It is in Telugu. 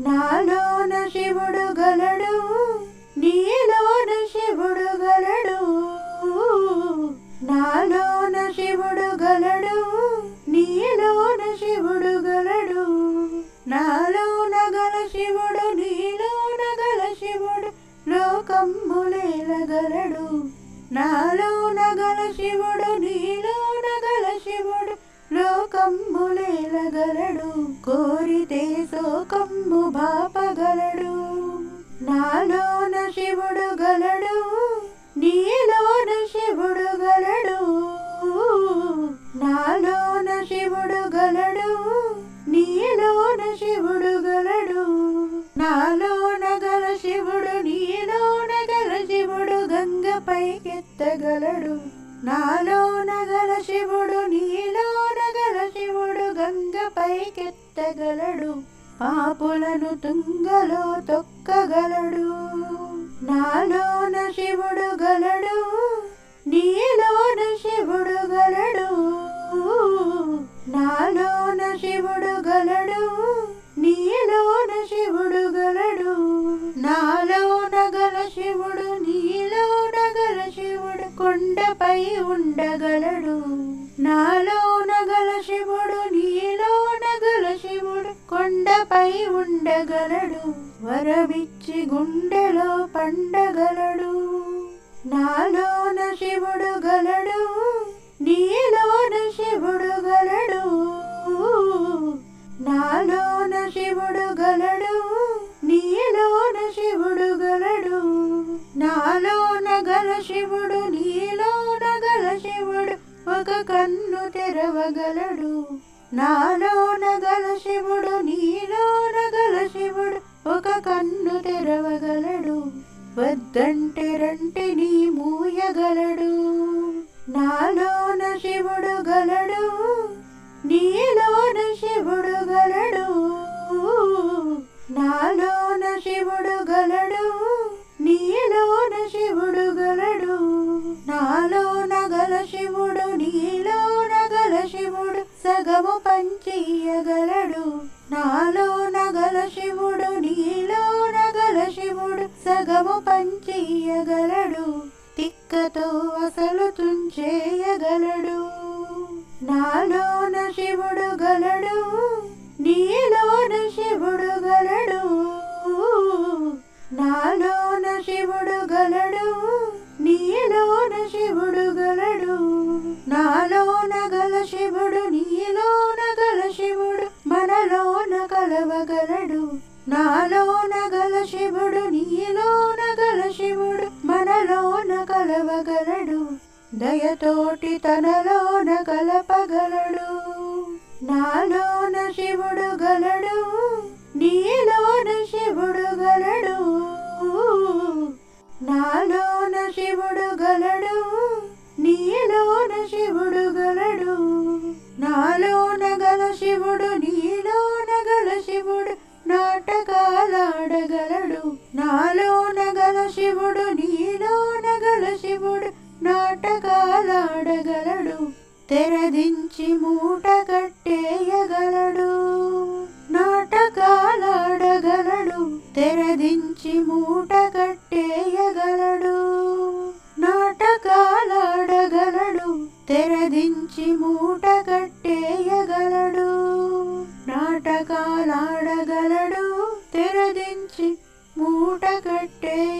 నాలోన శివుడు గలడు నీలోన శివుడు గలడు. నాలోన శివుడు గలడు నీలోన శివుడు గలడు. నాలోన గల శివుడు నీలోన గల శివుడు గలడు. నాలోన గల శివుడు నీలోనగల శివుడు గంగ పైకెత్తగలడు. నాలోనగల శివుడు నీలోనగల శివుడు గంగ పైకెత్తగలడు. పాపులను తుంగలో తొక్కగలడు. నాలోన శివుడు గలడు నీలోన శివుడు గలడు. నాలోన శివుడు గలడు శివుడు కొండపై ఉండగలడు. నాలోన గల శివుడు నీలోన గల శివుడు కొండపై ఉండగలడు. వరమిచ్చి గుండెలో పండగలడు. నాలోన శివుడు గలడు. తెరవగలడు. నాలోన గల శివుడు నీలోన గల శివుడు ఒక కన్ను తెరవగలడు. వద్దంటే రంటిని మూయగలడు. నాలోన శివుడు గలడు నీలో సగము పంచియగలడు నగల శివుడు నీలో నగల శివుడు సగము పంచియగలడు తిక్కతో నాలో నగల శివుడు నీలో నగల శివుడు మనలోన కలవగలడు. దయతోటి తనలోన కలపగలడు. నాలోన శివుడు గలడు నీలోన శివుడు గలడు. నాలో తెరదించి మూట కట్టేయగలడు నాటకాలాడగలడు. తెరదించి మూట కట్టేయగలడు నాటకాలాడగలడు. తెరదించి మూట కట్టేయగలడు నాటకాలాడగలడు. తెరదించి మూట కట్టే